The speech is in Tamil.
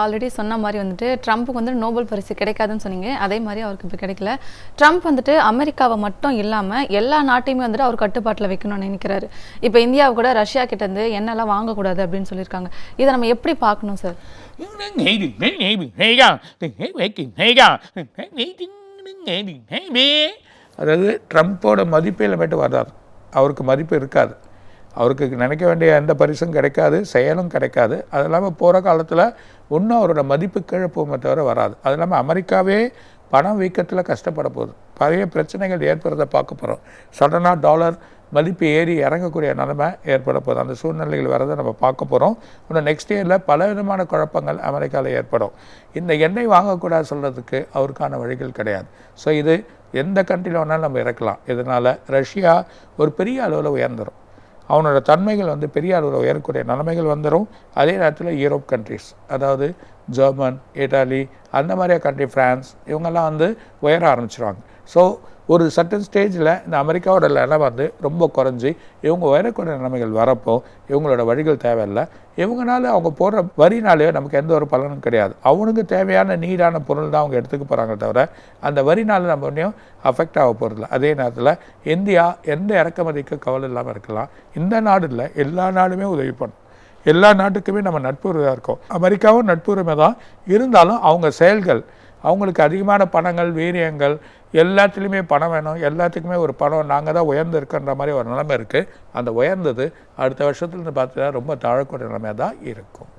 ஆல்ரெடி சொன்ன மாதிரி வந்துட்டு ட்ரம்ப்புக்கு வந்து நோபல் பரிசு கிடைக்காதுன்னு சொன்னீங்க. அதே மாதிரி அவருக்கு இப்போ கிடைக்கல. ட்ரம்ப் வந்துட்டு அமெரிக்காவை மட்டும் இல்லாமல் எல்லா நாட்டையுமே வந்துட்டு அவர் கட்டுப்பாட்டில் வைக்கணும்னு நினைக்கிறாரு. இப்போ இந்தியாவை கூட ரஷ்யா கிட்ட இருந்து வாங்கக்கூடாது அப்படின்னு சொல்லியிருக்காங்க. இதை நம்ம எப்படி பார்க்கணும் சார் அதாவது ட்ரம்ப்போட மதிப்பில் மட்டும் வராது. அவருக்கு மதிப்பு இருக்காது. அவருக்கு நினைக்க வேண்டிய எந்த பரிசும் கிடைக்காது செயலும் கிடைக்காது. அது இல்லாமல் போகிற காலத்தில் இன்னும் அவரோட மதிப்பு கீழே போகுமே தவிர வராது. அது இல்லாமல் அமெரிக்காவே பணம் வீக்கத்தில் கஷ்டப்பட போகுது. பழைய பிரச்சனைகள் ஏற்படுறத பார்க்க போகிறோம் சடனாக டாலர் மதிப்பு ஏறி இறங்கக்கூடிய நிலைமை ஏற்பட போகுது. அந்த சூழ்நிலைகள் வரதை நம்ம பார்க்க போகிறோம் இன்னும் நெக்ஸ்ட் இயரில் பல விதமான குழப்பங்கள் அமெரிக்காவில் ஏற்படும். இந்த எண்ணெய் வாங்கக்கூடாது சொல்கிறதுக்கு அவருக்கான வழிகள் கிடையாது. ஸோ இது எந்த கண்ட்ரியில் வேணாலும் நம்ம இறக்கலாம். இதனால் ரஷ்யா ஒரு பெரிய அளவில் உயர்ந்துடும் அவனோட தன்மைகள் வந்து பெரிய அளவில் உயரக்கூடிய நிலைமைகள் வந்துடும் அதே நேரத்தில் யூரோப் கண்ட்ரிஸ் அதாவது ஜெர்மன் இட்டாலி அந்த மாதிரியா கண்ட்ரி ஃப்ரான்ஸ் இவங்கெல்லாம் வந்து உயர ஆரம்பிச்சிருவாங்க. ஸோ ஒரு சர்டன் ஸ்டேஜில் இந்த அமெரிக்காவோட நிலை வந்து ரொம்ப குறைஞ்சி இவங்க உயரக்கூடிய நிலைமைகள் வரப்போ இவங்களோட வழிகள் தேவையில்லை. இவங்கனால அவங்க போடுற வரினாலேயோ நமக்கு எந்த ஒரு பலனும் கிடையாது. அவனுக்கு தேவையான நீடான பொருள் தான் அவங்க எடுத்துக்க போகிறாங்க தவிர அந்த வரினால் நம்ம ஒன்றையும் அஃபெக்ட் ஆக போகிறதில்ல அதே நேரத்தில் இந்தியா எந்த இறக்குமதிக்கு கவலை இல்லாமல் இருக்கலாம். இந்த நாடு இல்லை எல்லா நாடுமே உதவி பண்ணும். எல்லா நாட்டுக்குமே நம்ம நட்புறவாக இருக்கோம். அமெரிக்காவும் நட்புரிமை தான். இருந்தாலும் அவங்க செயல்கள் அவங்களுக்கு அதிகமான பணங்கள் வீரியங்கள் எல்லாத்துலேயுமே பணம் வேணும் எல்லாத்துக்குமே ஒரு பணம் நாங்கள் தான் உயர்ந்து இருக்கன்ற மாதிரி ஒரு நிலைமை இருக்குது அந்த உயர்ந்தது அடுத்த வருஷத்துலேருந்து பார்த்தீங்கன்னா ரொம்ப தாழக்கூடிய நிலைமையாக தான் இருக்கும்.